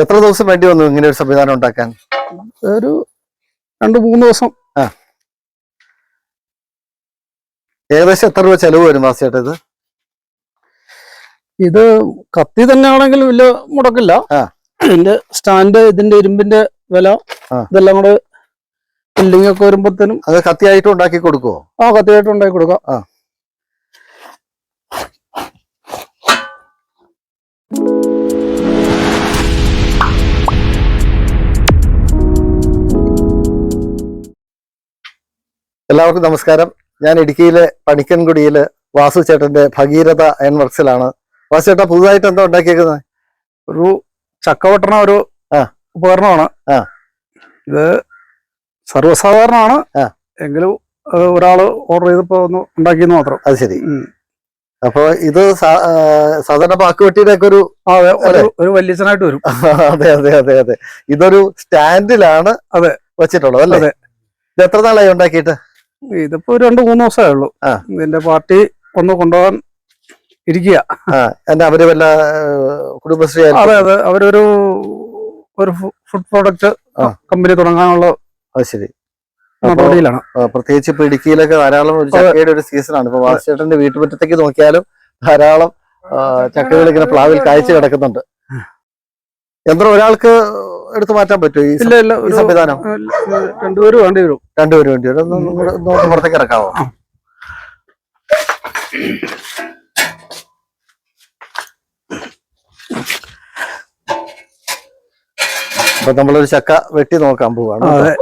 എത്ര ദിവസം വേണ്ടി വന്നു ഇങ്ങനെ ഒരു സംവിധാനം ഉണ്ടാക്കാൻ? ഒരു രണ്ടു മൂന്ന് ദിവസം. ഏകദേശം എത്ര രൂപ ചെലവ് വരും വാസിയേട്ടാ ഇത്? ഇത് കത്തി തന്നെ ആണെങ്കിൽ വലിയ മുടക്കില്ല. ആ. ഇതിന്റെ സ്റ്റാൻഡ് ഇതിന്റെ ഇരുമ്പിന്റെ വില ആ. ഇതെല്ലാം കൂടെ ബിൽഡിംഗ് ഒക്കെ വരുമ്പോഴത്തേനും അത് കത്തിയായിട്ട് ഉണ്ടാക്കി കൊടുക്കുവോ? ആ കത്തിയായിട്ട് ഉണ്ടാക്കി കൊടുക്കാം. ആ. എല്ലാവർക്കും നമസ്കാരം. ഞാൻ ഇടുക്കിയിലെ പണിക്കൻകുടിയിൽ വാസു ചേട്ടന്റെ ഭഗീരഥ അയൺ വർക്സിലാണ്. വാസു ചേട്ടാ പുതുതായിട്ട് എന്താ ഉണ്ടാക്കിയേക്കുന്നത് ഒരു ചക്കവട്ടണ ഒരു ആ. ഉപകരണമാണ്. ആ. ഇത് സർവസാധാരണമാണ്. ആ. എങ്കിലും അത് ഒരാൾ ഓർഡർ ചെയ്തപ്പോ ഒന്ന് ഉണ്ടാക്കിയെന്ന് മാത്രം. അത് ശരി. ഉം. അപ്പൊ ഇത് സാ- ആ, സാധാരണ പാക്കുവെട്ടിയുടെ ഒക്കെ ഒരു ആ, അതെ, ഒരു- ഒരു വല്യച്ഛനായിട്ട് വരും. അതെ അതെ അതെ അതെ. ഇതൊരു സ്റ്റാൻഡിലാണ് അതെ. വെച്ചിട്ടുള്ളത് അല്ലേ? അതെ. ഇത് എത്ര നാളായി ഉണ്ടാക്കിയിട്ട്? ഇതിപ്പോ രണ്ടു രണ്ട് മൂന്ന് ദിവസമേ ഉള്ളൂ. ഇതിന്റെ പാർട്ടി ഒന്ന് കൊണ്ടുപോകാൻ ഇരിക്കുക. അവർ വല്ല കുടുംബശ്രീ അതെ അതെ. അവരൊരു ഒരു ഫുഡ് പ്രോഡക്റ്റ്. കമ്പനി തുടങ്ങാനുള്ള അത് ശരി. നടപടിയിലാണ്. പ്രത്യേകിച്ച് ഇപ്പൊ ഇടുക്കിയിലൊക്കെ ധാരാളം ഒരു ചക്കയുടെ ഒരു സീസണാണ്. ഇപ്പൊ വാസുചേട്ടന്റെ വീട്ടുമുറ്റത്തേക്ക് നോക്കിയാലും ധാരാളം ചക്കകൾ ഇങ്ങനെ പ്ലാവിൽ കായ്ച്ചു കിടക്കുന്നുണ്ട്. യന്ത്രം ഒരാൾക്ക് എടുത്തു മാറ്റാൻ പറ്റുമോ ഈ ഇല്ല ഇല്ല ഈ ഒരു സംവിധാനം? രണ്ടുപേരും വേണ്ടി വരും. രണ്ടുപേരും വേണ്ടി വരും. ഒന്ന് ഒന്ന് ഒന്ന് ഒന്ന് പുറത്തേക്ക് ഇറക്കാവോ. അപ്പൊ നമ്മളൊരു ചക്ക വെട്ടി നോക്കാൻ പോവാണ് അതെ.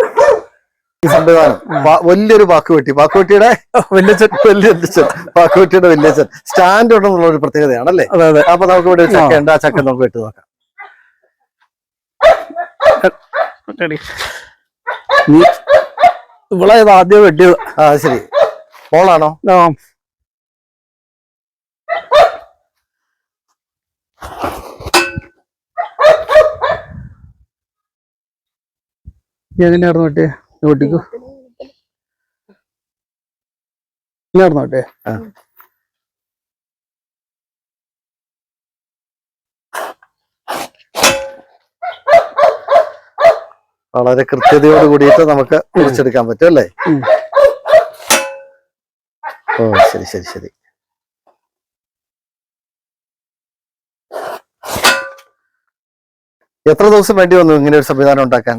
ഈ സംവിധാനം. വാ- വലിയൊരു വാക്കുവെട്ടി വാക്കുവെട്ടിയുടെ വല്യച്ചൻ വലിയ വാക്കുവെട്ടിയുടെ വലിയച്ഛൻ. സ്റ്റാൻഡ് ഉണ്ടെന്നുള്ള ഒരു പ്രത്യേകതയാണല്ലേ? അതെ അതെ. അപ്പൊ നമുക്ക് ഇവിടെ ഒരു ചക്ക ഉണ്ട് ആ ചക്ക നമുക്ക് വെട്ടി നോക്കാം. നീ ഇവിടെ ആദ്യം വെട്ടിയത്? ആ ശരി. ഫോളാണോ ആ, നീ എങ്ങനെയായിരുന്നു വെട്ടിയെ? നീ വെട്ടിക്കോ? ഇല്ലായിരുന്നു വളരെ കൃത്യതയോട് കൂടിയിട്ട് നമുക്ക് കുറിച്ചെടുക്കാൻ പറ്റും അല്ലേ? ഓ ശരി ശരി ശരി. എത്ര ദിവസം വേണ്ടി വന്നു ഇങ്ങനെ ഒരു സംവിധാനം ഉണ്ടാക്കാൻ?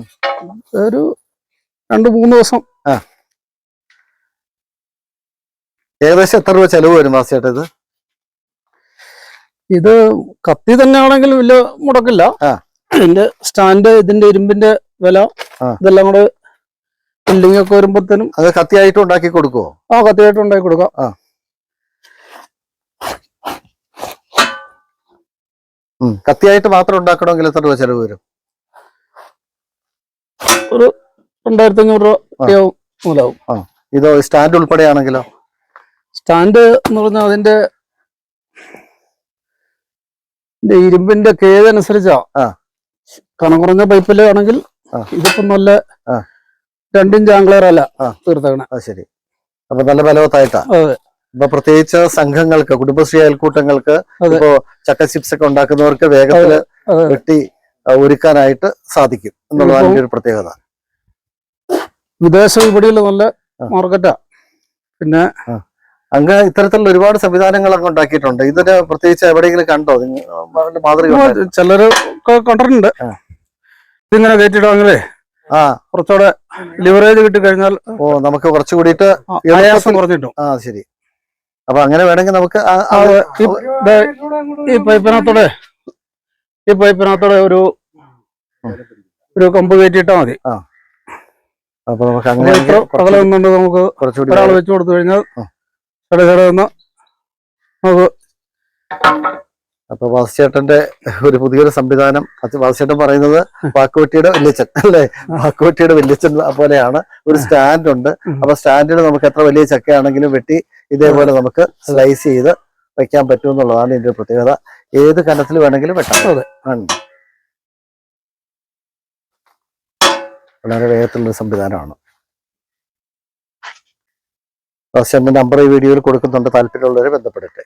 ഒരു രണ്ടു മൂന്ന് ദിവസം. ആ. ഏകദേശം എത്ര രൂപ ചെലവ് വരും വാസിയേട്ടാ ഇത്? ഇത് കത്തി തന്നെ ആണെങ്കിലും വലിയ മുടക്കില്ല. ഇതിന്റെ സ്റ്റാൻഡ് ഇതിന്റെ ഇരുമ്പിന്റെ വില ഇതെല്ലാം കൂടെ ബിൽഡിംഗ് ഒക്കെ വരുമ്പോഴത്തേനും അത് കത്തിയായിട്ട് ഉണ്ടാക്കി കൊടുക്കുവോ? ആ കത്തിയായിട്ട് ഉണ്ടാക്കി കൊടുക്കാം. ആ. കത്തിയായിട്ട് മാത്രം ഉണ്ടാക്കണമെങ്കിൽ എത്ര രൂപ ചെലവ് വരും? ഒരു രണ്ടായിരത്തി അഞ്ഞൂറ് രൂപ ആ. ഇതോ സ്റ്റാൻഡ് ഉൾപ്പെടെയാണെങ്കിലോ? സ്റ്റാൻഡ് എന്ന് പറഞ്ഞാൽ അതിന്റെ ഇരുമ്പിന്റെ കേതനുസരിച്ചാ കണം കുറഞ്ഞ പൈപ്പിൽ ആണെങ്കിൽ ആ. ഇതിപ്പോ നല്ല. രണ്ടിഞ്ച് ആംഗ്ലർ അല്ല. തീർത്തേക്കണേ. ശരി. അപ്പൊ നല്ല ബലവത്തായിട്ടാ. ഇപ്പൊ പ്രത്യേകിച്ച് സംഘങ്ങൾക്ക് കുടുംബശ്രീ അയൽക്കൂട്ടങ്ങൾക്ക്. ഇപ്പോ ചക്ക ചിപ്സ് ഒക്കെ ഉണ്ടാക്കുന്നവർക്ക് വേഗത്തിൽ. വെട്ടി ഒരുക്കാനായിട്ട് സാധിക്കും എന്നുള്ളതാണ് ഒരു പ്രത്യേകത. വിദേശ വിപണിയിൽ നല്ല മാർക്കറ്റാ. പിന്നെ അങ്ങ് ഇത്തരത്തിലുള്ള ഒരുപാട് സംവിധാനങ്ങളൊക്കെ ഉണ്ടാക്കിയിട്ടുണ്ട്. ഇതിന് പ്രത്യേകിച്ച് എവിടെയെങ്കിലും കണ്ടോ? മാതൃക ചിലരൊക്കെ കണ്ടിട്ടുണ്ട്. ഇതിങ്ങനെ കയറ്റിടാങ്ങളേ ആ. കുറച്ചുകൂടെ ലിവറേജ് കിട്ടി കഴിഞ്ഞാൽ ഓ നമുക്ക് കുറച്ചു കൂടിയിട്ട് ആയാസം കുറഞ്ഞിട്ടും. ആ ശരി. അപ്പൊ അങ്ങനെ വേണമെങ്കിൽ നമുക്ക് ഈ- പൈപ്പിനകത്തോടെ ഈ പൈപ്പിനകത്തോടെ ഒരു ഒരു കമ്പ് കയറ്റിയിട്ടാ മതി. അപ്പൊ നമുക്ക് അങ്ങനെ നിന്നുകൊണ്ട് നമുക്ക് കുറച്ചുകൂടി ഒരാൾ വെച്ചു കൊടുത്തു കഴിഞ്ഞാൽ ചട നമുക്ക് അപ്പൊ വാസുചേട്ടന്റെ ഒരു പുതിയൊരു സംവിധാനം വാസുചേട്ടൻ പറയുന്നത് വാക്കുവെട്ടിയുടെ വല്യച്ഛൻ അല്ലെ വാക്കുവെട്ടിയുടെ വല്യച്ഛൻ പോലെയാണ് ഒരു സ്റ്റാൻഡ് ഉണ്ട്. അപ്പൊ സ്റ്റാൻഡിൽ നമുക്ക് എത്ര വലിയ ചക്കയാണെങ്കിലും വെട്ടി ഇതേപോലെ നമുക്ക് സ്ലൈസ് ചെയ്ത് വെക്കാൻ പറ്റും എന്നുള്ളതാണ് ഇതിന്റെ പ്രത്യേകത ഏത് കനത്തിൽ വേണമെങ്കിലും വെട്ടാം അതെ. ഉണ്ട്. വളരെ വേഗത്തിലുള്ള സംവിധാനമാണ് വാസുചേട്ടന്റെ നമ്പർ ഈ വീഡിയോയിൽ കൊടുക്കുന്നുണ്ട് താല്പര്യമുള്ളവരെ ബന്ധപ്പെടട്ടെ